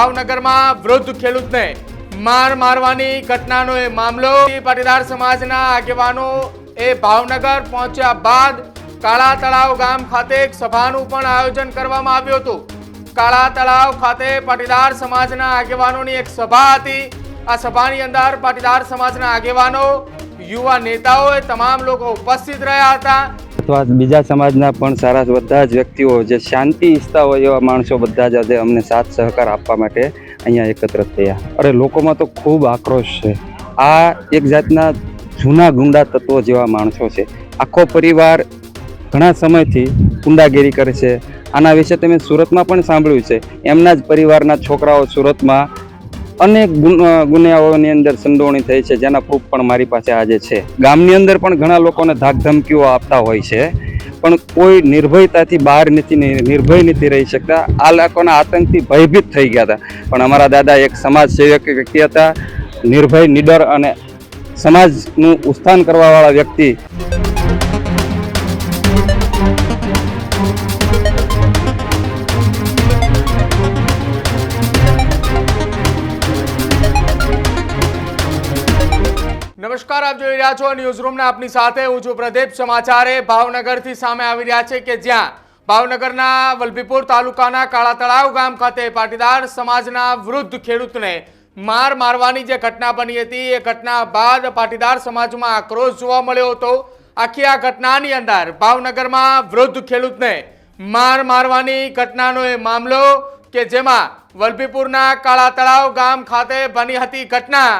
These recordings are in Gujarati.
ભાવનગરમાં વૃદ્ધ ખેડૂતને માર મારવાની ઘટનાનો એ મામલો. પાટીદાર સમાજના આગેવાનો એ ભાવનગર પહોંચ્યા બાદ કાળા તળાવ ગામ ખાતે એક સભાનું પણ આયોજન કરવામાં આવ્યું હતું. કાળા તળાવ ખાતે પાટીદાર સમાજના આગેવાનોની એક સભા હતી. આ સભાની અંદર પાટીદાર સમાજના આગેવાનો, યુવા નેતાઓ એ તમામ લોકો ઉપસ્થિત રહ્યા હતા. અથવા બીજા સમાજના પણ સારા બધા જ વ્યક્તિઓ જે શાંતિ ઈચ્છતા હોય એવા માણસો બધા જ આજે અમને સાથ સહકાર આપવા માટે અહીંયા એકત્ર થયા. અરે, લોકોમાં તો ખૂબ આક્રોશ છે. આ એક જાતના જૂના ગુંડા તત્વો જેવા માણસો છે. આખો પરિવાર ઘણા સમયથી ગુંડાગીરી કરે છે. આના વિશે તમે સુરતમાં પણ સાંભળ્યું છે. એમના જ પરિવારના છોકરાઓ સુરતમાં અનેક ગુનેઓની અંદર સંડોવણી થઈ છે. જેના પ્રૂફ પણ મારી પાસે આજે છે. ગામની અંદર પણ ઘણા લોકોને ધાકધમકીઓ આપતા હોય છે. પણ કોઈ નિર્ભયતાથી બહાર નથી નિર્ભય નથી રહી શકતા. આ લોકોના આતંકથી ભયભીત થઈ ગયા હતા. પણ અમારા દાદા એક સમાજ સેવક વ્યક્તિ હતા. નિર્ભય, નિડર અને સમાજનું ઉત્થાન કરવાવાળા વ્યક્તિ. નમસ્કાર, આપ જોઈ રહ્યા છો ન્યૂઝ રૂમના આપની સાથે હું છું પ્રદીપ. સમાચારે ભાવનગરથી સામે આવી રહ્યા છે કે જ્યાં ભાવનગરના વલભીપુર તાલુકાના કાળા તળાવ ગામ ખાતે પાટીદાર સમાજના વૃદ્ધ ખેડૂતને માર મારવાની જે ઘટના બની હતી, એ ઘટના બાદ પાટીદાર સમાજમાં આક્રોશ જોવા મળ્યો હતો. આખી આ ઘટનાની અંદર ભાવનગરમાં વૃદ્ધ ખેડૂતને માર મારવાની ઘટનાનો એ મામલો કે જેમાં વલભીપુરના કાળા તળાવ ગામ ખાતે બની હતી ઘટના.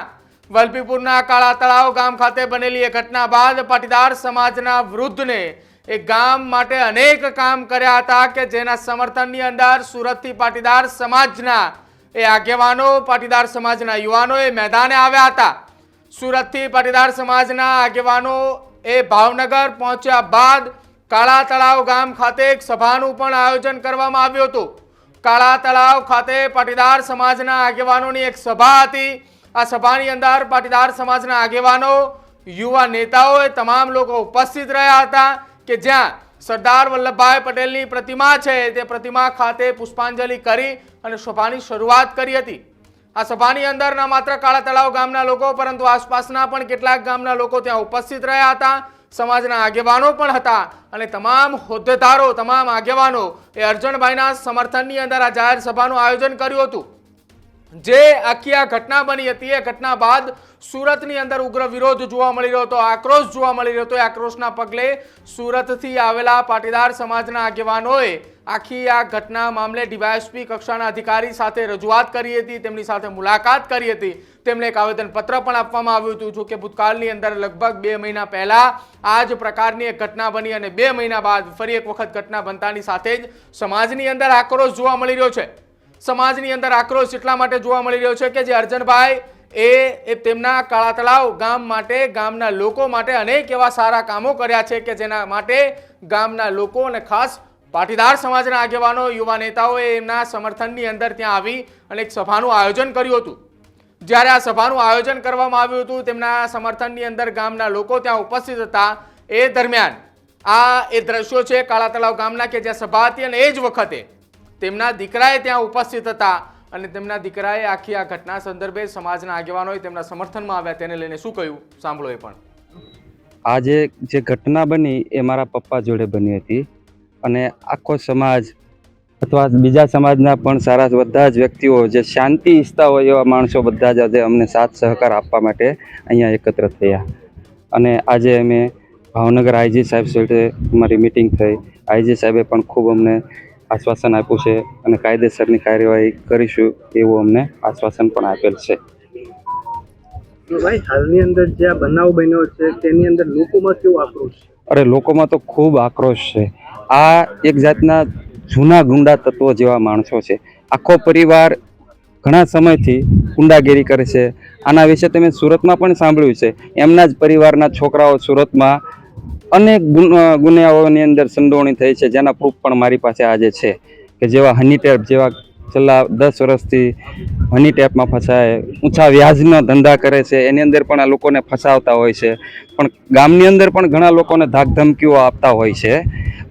વલભીપુરના કાળા તળાવ ગામ ખાતે બનેલી એ ઘટના બાદ પાટીદાર સમાજના વૃદ્ધને એ ગામ માટે અનેક કામ કર્યા હતા કે જેના સમર્થનની અંદર સુરતથી પાટીદાર સમાજના એ આગેવાનો, પાટીદાર સમાજના યુવાનો એ મેદાને આવ્યા હતા. સુરતથી પાટીદાર સમાજના આગેવાનો એ ભાવનગર પહોંચ્યા બાદ કાળા તળાવ ગામ ખાતે એક સભાનું પણ આયોજન કરવામાં આવ્યું હતું. કાળા તળાવ ખાતે પાટીદાર સમાજના આગેવાનોની એક સભા હતી. આ સભાની અંદર પાટીદાર સમાજના આગેવાનો, યુવા નેતાઓએ તમામ લોકો ઉપસ્થિત રહ્યા હતા કે જ્યાં સરદાર વલ્લભભાઈ પટેલની પ્રતિમા છે, તે પ્રતિમા ખાતે પુષ્પાંજલિ કરી અને સભાની શરૂઆત કરી હતી. આ સભાની અંદર ન માત્ર કાળા તળાવ ગામના લોકો, પરંતુ આસપાસના પણ કેટલાક ગામના લોકો ત્યાં ઉપસ્થિત રહ્યા હતા. સમાજના આગેવાનો પણ હતા અને તમામ હોદ્દેદારો, તમામ આગેવાનો એ અર્જણભાઈના સમર્થનની અંદર આ જાહેર સભાનું આયોજન કર્યું હતું. જે આખી આ ઘટના બની હતી, એ ઘટના બાદ સુરતની અંદર ઉગ્ર વિરોધ જોવા મળી રહ્યો હતો, આક્રોશ જોવા મળી રહ્યો હતો. એ આક્રોશના પગલે સુરતથી આવેલા પાટીદાર સમાજના આગેવાનોએ આખી આ ઘટના મામલે ડીવાયએસપી કક્ષાના અધિકારી સાથે રજૂઆત કરી હતી, તેમની સાથે મુલાકાત કરી હતી. તેમને એક આવેદનપત્ર પણ આપવામાં આવ્યું હતું જો કે ભૂતકાળની અંદર લગભગ બે મહિના પહેલા આ જ પ્રકારની એક ઘટના બની અને બે મહિના બાદ ફરી એક વખત ઘટના બનતાની સાથે જ સમાજની અંદર આક્રોશ જોવા મળી રહ્યો છે. સમાજની અંદર આક્રોશ એટલા માટે જોવા મળી રહ્યો છે કે જે અર્જનભાઈ એ તેમના કાળા તળાવ ગામ માટે, ગામના લોકો માટે અનેક એવા સારા કામો કર્યા છે કે જેના માટે ગામના લોકો અને ખાસ પાટીદાર સમાજના આગેવાનો, યુવા નેતાઓએ એમના સમર્થનની અંદર ત્યાં આવી અને એક સભાનું આયોજન કર્યું હતું. જ્યારે આ સભાનું આયોજન કરવામાં આવ્યું હતું, તેમના સમર્થનની અંદર ગામના લોકો ત્યાં ઉપસ્થિત હતા. એ દરમિયાન આ એ દ્રશ્યો છે કાળા તળાવ ગામના કે જ્યાં સભા હતી અને એ જ વખતે તેમના દીકરાએ ત્યાં ઉપસ્થિત હતા અને તેમના દીકરાએ આખી આ ઘટના સંદર્ભે સમાજના આગેવાનોએ તેમના સમર્થનમાં આવ્યા તેને લઈને શું કહ્યું? સાંભળો એ પણ. આજે જે ઘટના બની એ મારા પપ્પા જોડે બની હતી અને આખો સમાજ અથવા બીજા સમાજના પણ સારા બધા જ વ્યક્તિઓ જે શાંતિ ઈચ્છતા હોય એવા માણસો બધા જ આજે અમને સાથ સહકાર આપવા માટે અહીંયા એકત્ર થયા. અને આજે અમે ભાવનગર આઈજી સાહેબ સાથે અમારી મિટિંગ થઈ. આઈજી સાહેબે પણ ખૂબ અમને આશ્વાસન આપ્યું છે અને કાયદેસરની કાર્યવાહી કરીશું એવું અમને આશ્વાસન પણ આપેલ છે. ભાઈ હાલની અંદર જે આ બનાવ બન્યો છે તેની અંદર લોકોમાં કેવો આક્રોશ અરે લોકોમાં તો ખૂબ આક્રોશ છે. આ એક જાતના જૂના ગુંડા તત્વો જેવા માણસો છે. આખો પરિવાર ઘણા સમયથી ગુંડાગીરી કરે છે. આના વિશે તમે સુરતમાં પણ સાંભળ્યું છે. એમના જ પરિવારના છોકરાઓ સુરતમાં અનેક ગુન- અ, અંદર સંડોવણી થઈ છે. જેના પ્રૂફ પણ મારી પાસે આજે છે કે જેવા હની ટેપ જેવા છેલ્લા દસ વર્ષથી હની ટેપમાં ફસાય ઊંચા વ્યાજના ધંધા કરે છે. એની અંદર પણ આ લોકોને ફસાવતા હોય છે. પણ ગામની અંદર પણ ઘણા લોકોને ધાકધમકીઓ આપતા હોય છે.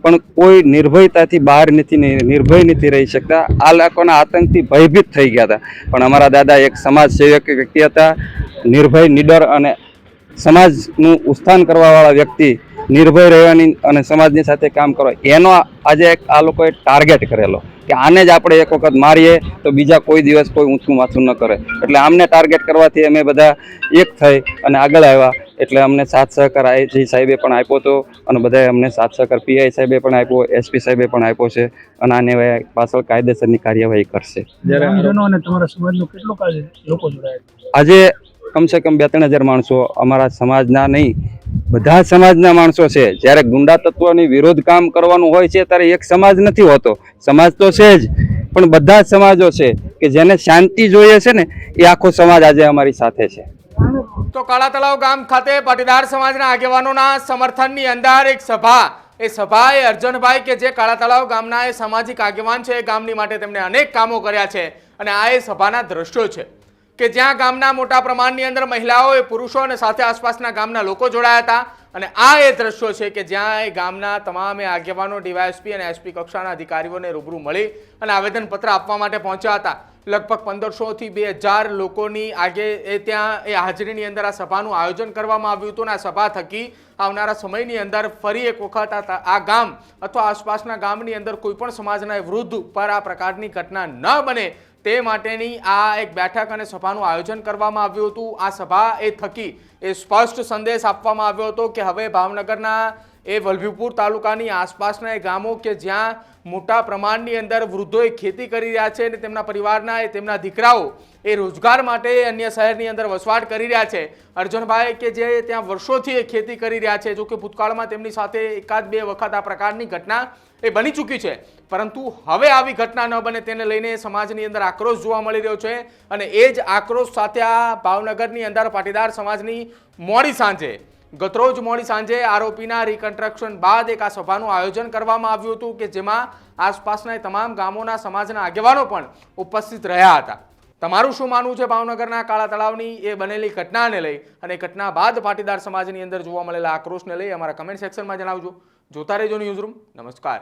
પણ કોઈ નિર્ભયતાથી બહાર નથી નિર્ભય નથી રહી શકતા. આ લોકોના આતંકથી ભયભીત થઈ ગયા હતા. પણ અમારા દાદા એક સમાજ સેવક વ્યક્તિ હતા. નિર્ભય નિડર અને સમાજનું ઉત્થાન કરવાવાળા વ્યક્તિ નિર્ભય રહેવાની અને સમાજની સાથે કામ કરવા. એનો આજે એક આ લોકોએ ટાર્ગેટ કરેલો કે આને જ આપણે એક વખત મારીએ તો બીજા કોઈ દિવસ કોઈ ઊંચું માથું ન કરે. એટલે આમને ટાર્ગેટ કરવાથી અમે બધા એક થઈ અને આગળ આવ્યા. એટલે અમને સાથ સહકાર આઈજી સાહેબે પણ આપ્યો હતો અને બધાએ અમને સાથ સહકાર પીઆઈ સાહેબે પણ આપ્યો એસપી સાહેબે પણ આપ્યો છે અને આને પાછળ કાયદેસરની કાર્યવાહી કરશે. ગ્રામજનો અને તમારા સમાજનો કેટલો કાલે લોકો જોડાયા આજે કમસે કમ બે ત્રણ હજાર માણસો અમારા સમાજના નહીં બધા સમાજના માણસો છે. જ્યારે ગુંડા તત્વોની વિરોધ કામ કરવાનું હોય છે, ત્યારે એક સમાજ નથી હોતો. સમાજ તો છે જ. પણ બધા સમાજો છે કે જેને શાંતિ જોઈએ છે ને, એ આખો સમાજ આજે અમારી સાથે છે. તો કાળા તળાવ ગામ ખાતે પાટીદાર સમાજના આગેવાનોના સમર્થનની અંદર એક સભા, એ સભા એ અર્જુનભાઈ કે જે કાળા તળાવ ગામના એ સામાજિક આગેવાન છે, એ ગામની માટે તેમણે અનેક કામો કર્યા છે અને આ એ સભાના દ્રશ્યો છે. કે જ્યાં ગામના મોટા પ્રમાણની અંદર મહિલાઓએ પુરુષો અને સાથે આસપાસના ગામના લોકો જોડાયા હતા. અને આ એ દ્રશ્યો છે કે જ્યાં એ ગામના તમામ આગેવાનો, ડીવાયએસપી અને એસપી કક્ષાના અધિકારીઓને રૂબરૂ મળી અને આવેદનપત્ર આપવા માટે પહોંચ્યા હતા. લગભગ પંદરસોથી બે હજાર લોકોની આગે એ ત્યાં એ હાજરીની અંદર આ સભાનું આયોજન કરવામાં આવ્યું હતું અને આ સભા થકી આવનારા સમયની અંદર ફરી એક વખત આ ગામ અથવા આસપાસના ગામની અંદર કોઈપણ સમાજના વૃદ્ધ પર આ પ્રકારની ઘટના ન બને તે માટેની આ એક બેઠક અને સભાનું આયોજન કરવામાં આવ્યું હતું. આ સભા એ થકી એ સ્પષ્ટ સંદેશ આપવામાં આવ્યો હતો કે હવે ભાવનગરના એ વલભીપુર તાલુકાની આસપાસના એ ગામો કે જ્યાં મોટા પ્રમાણની અંદર વૃદ્ધોએ ખેતી કરી રહ્યા છે અને તેમના પરિવારના એ તેમના દીકરાઓ એ રોજગાર માટે અન્ય શહેરની અંદર વસવાટ કરી રહ્યા છે. અર્જુનભાઈ, કે જે ત્યાં વર્ષોથી એ ખેતી કરી રહ્યા છે, જો કે ભૂતકાળમાં તેમની સાથે એકાદ બે વખત આ પ્રકારની ઘટના એ બની ચૂકી છે. પરંતુ હવે આવી ઘટના ન બને તેને લઈને સમાજની અંદર આક્રોશ જોવા મળી રહ્યો છે અને એ જ આક્રોશ સાથે આ ભાવનગરની અંદર પાટીદાર સમાજની મોડી સાંજે ગતરોજ મોડી સાંજે આરોપીના રિકન્સ્ટ્રક્શન બાદ એક આ સભાનું આયોજન કરવામાં આવ્યું હતું કે જેમાં આસપાસના તમામ ગામોના સમાજના આગેવાનો પણ ઉપસ્થિત રહ્યા હતા. તમારું શું માનવું છે? ભાવનગરના કાળા તળાવની એ બનેલી ઘટનાને લઈ અને ઘટના બાદ પાટીદાર સમાજની અંદર જોવા મળેલા આક્રોશને લઈ અમારા કમેન્ટ સેક્શનમાં જણાવજો. જોતા રહેજો ન્યૂઝરૂમ નમસ્કાર.